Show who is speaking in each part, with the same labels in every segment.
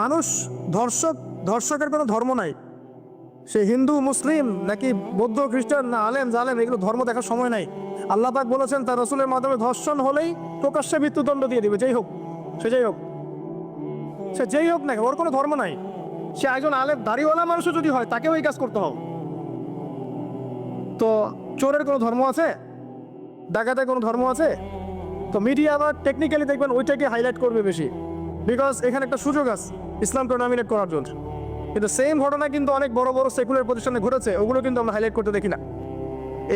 Speaker 1: মানুষ, ধর্ষক, ধর্ষকের কোনো ধর্ম নাই। সে হিন্দু, মুসলিম, নাকি বৌদ্ধ, খ্রিস্টান, না আলেম, জালেম, এগুলো ধর্ম দেখার সময় নাই। আল্লাহ পাক বলেছেন, তার রসুলের মাধ্যমে ধর্ষণ হলেই প্রকাশ্যে মৃত্যুদণ্ড দিয়ে দিবে, যেই হোক, সে যেই হোক। সে যেই হোক না ওর কোনো ধর্ম নাই। সে একজন আলেম, দাড়িওয়ালা মানুষও যদি হয়, তাকেও এই কাজ করতে হবে। তো চোরের কোনো ধর্ম আছে? ডাকাতের কোনো ধর্ম আছে? তো মিডিয়া আবার টেকনিক্যালি দেখবেন, ওইটাকে হাইলাইট করবে বেশি। বিকজ এখানে একটা সুযোগ আছে ইসলামকে নমিনেট করার জন্য। কিন্তু সেম ঘটনা কিন্তু অনেক বড় বড় সেকুলার প্রতিষ্ঠানে ঘটেছে, ওগুলো কিন্তু আমরা হাইলাইট করতে দেখি না।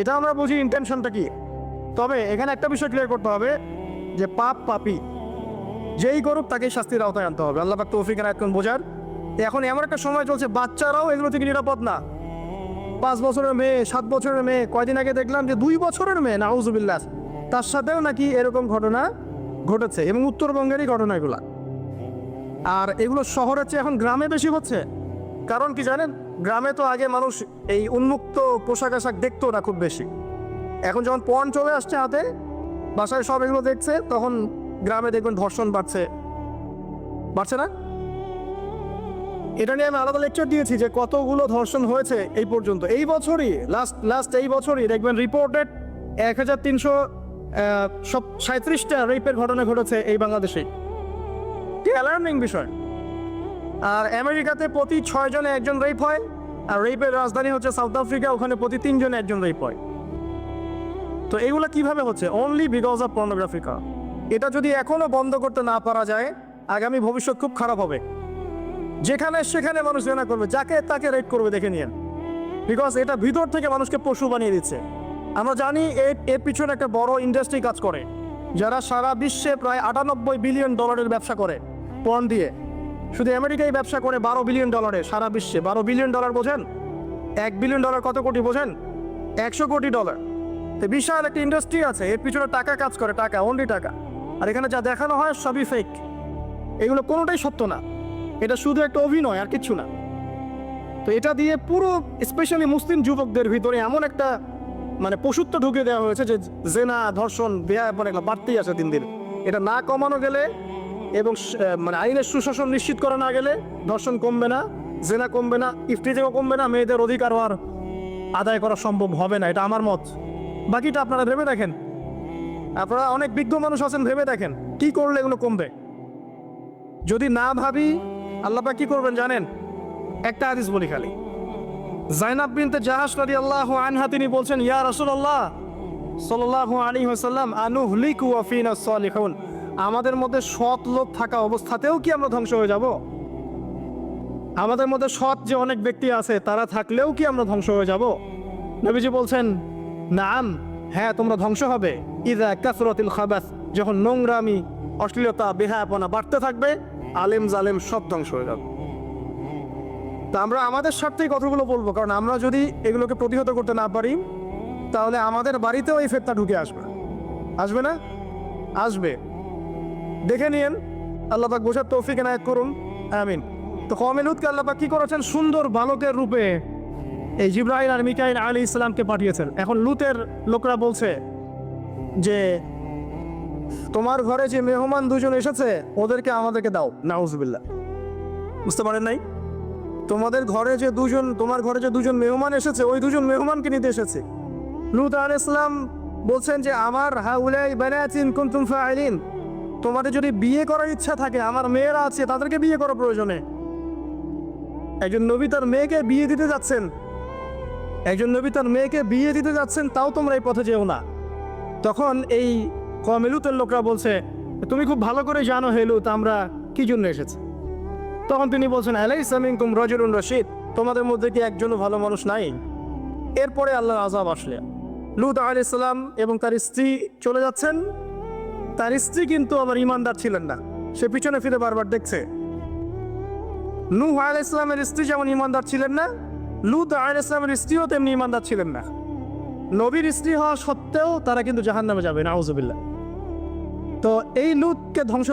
Speaker 1: এটা আমরা বুঝি ইন্টেনশনটা কি? তবে এখানে একটা বিষয় ক্লিয়ার করতে হবে, যে পাপ পাপি, যেই করুক তাকে শাস্তির আওতায় আনতে হবে। আল্লাহ পাক তৌফিক এখন বোঝার। এখন এমন একটা সময় চলছে, বাচ্চারাও এগুলো থেকে নিরাপদ না। পাঁচ বছরের মেয়ে, সাত বছরের মেয়ে, কয়দিন আগে দেখলাম যে দুই বছরের মেয়ে না নাউজুবিল্লাহ, তার সাথেও নাকি এরকম ঘটনা ঘটেছে এবং উত্তরবঙ্গেরই ঘটনা এগুলা। আর এগুলো শহরের চেয়ে এখন গ্রামে বেশি হচ্ছে। কারণ কি জানেন? গ্রামে তো আগে মানুষ এই উন্মুক্ত পোশাক আশাক দেখতো না খুব বেশি। এখন যখন পণ চলে আসছে হাতে, বাসায় সব এগুলো দেখছে, তখন গ্রামে দেখবেন ধর্ষণ বাড়ছে। বাড়ছে না? এটা নিয়ে আমি আলাদা লেকচার দিয়েছি যে কতগুলো ধর্ষণ হয়েছে এই পর্যন্ত। এই বছরই লাস্ট লাস্ট এই বছরই দেখবেন রিপোর্টেড এক হাজার তিনশো সব সাঁত্রিশটা রেপের ঘটনা ঘটেছে এই বাংলাদেশে। কি অ্যালার্মিং বিষয়। আর আমেরিকাতে প্রতি ছয় জনে একজন রেপ হয়, আর রেপের রাজধানী হচ্ছে সাউথ আফ্রিকা ওখানে প্রতি তিনজনে একজন রেপ হয়। তো এগুলো কীভাবে হচ্ছে? অনলি বিকজ অফ পর্নোগ্রাফিকা এটা যদি এখনও বন্ধ করতে না পারা যায়, আগামী ভবিষ্যৎ খুব খারাপ হবে। যেখানে সেখানে মানুষ জেনা করবে, যাকে তাকে রেট করবে, দেখে নিয়ে। বিকজ এটা ভিতর থেকে মানুষকে পশু বানিয়ে দিচ্ছে। আমরা জানি এর এর পিছনে একটা বড় ইন্ডাস্ট্রি কাজ করে, যারা সারা বিশ্বে প্রায় আটানব্বই বিলিয়ন ডলারের ব্যবসা করে। পণ দিয়ে। শুধু আমেরিকায় ব্যবসা করে বারো বিলিয়ন ডলারে সারা বিশ্বে। বারো বিলিয়ন ডলার বোঝেন? এক বিলিয়ন ডলার কত কোটি বোঝেন? একশো কোটি ডলার। তো বিশাল একটা ইন্ডাস্ট্রি আছে, এর পিছনে টাকা কাজ করে, টাকা অনলি টাকা। আর এখানে যা দেখানো হয় সবই ফেক এগুলো কোনোটাই সত্য না। এটা শুধু একটা অভিনয়, আর কিচ্ছু না। তো এটা দিয়ে পুরো স্পেশালি মুসলিম যুবকদের ভিতরে এমন একটা মানে পশুত্ব ঢুকে দেওয়া হয়েছে যে, জেনা, ধর্ষণ বেয়া মানে বাড়তেই আছে দিন দিন। এটা না কমানো গেলে এবং মানে আইনের সুশাসন নিশ্চিত করা না গেলে ধর্ষণ কমবে না, জেনা কমবে না ইফটিজেও কমবে না, মেয়েদের অধিকার আর আদায় করা সম্ভব হবে না, এটা আমার মত। বাকিটা আপনারা ভেবে দেখেন। আপনারা অনেক বিজ্ঞ মানুষ আছেন, ভেবে দেখেন, কি করলে এগুলো কমবে। যদি না ভাবি, আল্লাহ পাক কি করবেন জানেন? একটা হাদিস বলি খালি। জাইনাব বিনতে জাহাজ রাদিয়াল্লাহু আনহা, তিনি বলছেন, ইয়া রাসূলুল্লাহ, সাল্লাল্লাহু আলাইহি ওয়াসাল্লাম আনুহলিকু ওয়া ফিনা সালিহুন। আমাদের মধ্যে সৎ লোক থাকা অবস্থাতেও কি আমরা ধ্বংস হয়ে যাব? আমাদের মধ্যে সৎ যে অনেক ব্যক্তি আছে, তারা থাকলেও কি আমরা ধ্বংস হয়ে যাব? নবীজি বলছেন, নাম হ্যাঁ তোমরা ধ্বংস হবে। ইদা কাসরাতিল খাবাস, যখন নোংরামি, অশ্লীলতা, বেহায়াপনা বাড়তে থাকবে, আলেম জালেম সব ধ্বংস হয়ে যাবে। তা আমরা আমাদের স্বার্থেই কথাগুলো বলব, কারণ আমরা যদি এগুলোকে প্রতিহত করতে না পারি, তাহলে আমাদের বাড়িতেও এই ফেতনা ঢুকে আসবে। আসবে না? আসবে। দেখে নিয়েন। আল্লাহ পাক বোঝার তৌফিক এনায়ত করুন। আমিন। তো কমেলুদকে আল্লাহ পাক কি করেছেন? সুন্দর বালকের রূপে এই জিব্রাহিম আর মিকাইল আলী ইসলামকে পাঠিয়েছেন। এখন লুতের লোকরা বলছে যে, তোমার ঘরে যে মেহমান দুজন এসেছে, ওদেরকে আমাদেরকে দাও। নাউজবিল্লাহ। বুঝতে পারেন নাই? তোমাদের ঘরে যে দুজন, তোমার ঘরে যে দুজন মেহমান এসেছে, ওই দুজন মেহমানকে নিতে এসেছে। লুত আল ইসলাম বলছেন যে, আমার হাউলাই বেনাচিন কুন্তুম ফাইলিন। তোমাদের যদি বিয়ে করার ইচ্ছা থাকে, আমার মেয়েরা আছে, তাদেরকে বিয়ে করা প্রয়োজনে। একজন নবী তার মেয়েকে বিয়ে দিতে যাচ্ছেন। একজন নবী তার মেয়েকে বিয়ে দিতে যাচ্ছেন, তাও তোমরা এই পথে যেও না। তখন এই কমেলুতের লোকরা বলছে, তুমি খুব ভালো করে জানো হেলুত আমরা কি জন্য এসেছি? তখন তিনি বলছেন আলাই সামিং তুম রজরুন রশিদ, তোমাদের মধ্যে কি একজনও ভালো মানুষ নাই? এরপরে আল্লাহর আজাব আসলে। লুত আলি ইসলাম এবং তার স্ত্রী চলে যাচ্ছেন। তার স্ত্রী কিন্তু আবার ইমানদার ছিলেন না। সে পিছনে ফিরে বারবার দেখছে। নূহ আল ইসলামের স্ত্রী যেমন ইমানদার ছিলেন না, লুত আল ইসলামের স্ত্রীও তেমনি ইমানদার ছিলেন না। নবীর স্ত্রী হওয়া সত্ত্বেও তারা কিন্তু জাহান নামে যাবে না তো এই লুতকে ধ্বংস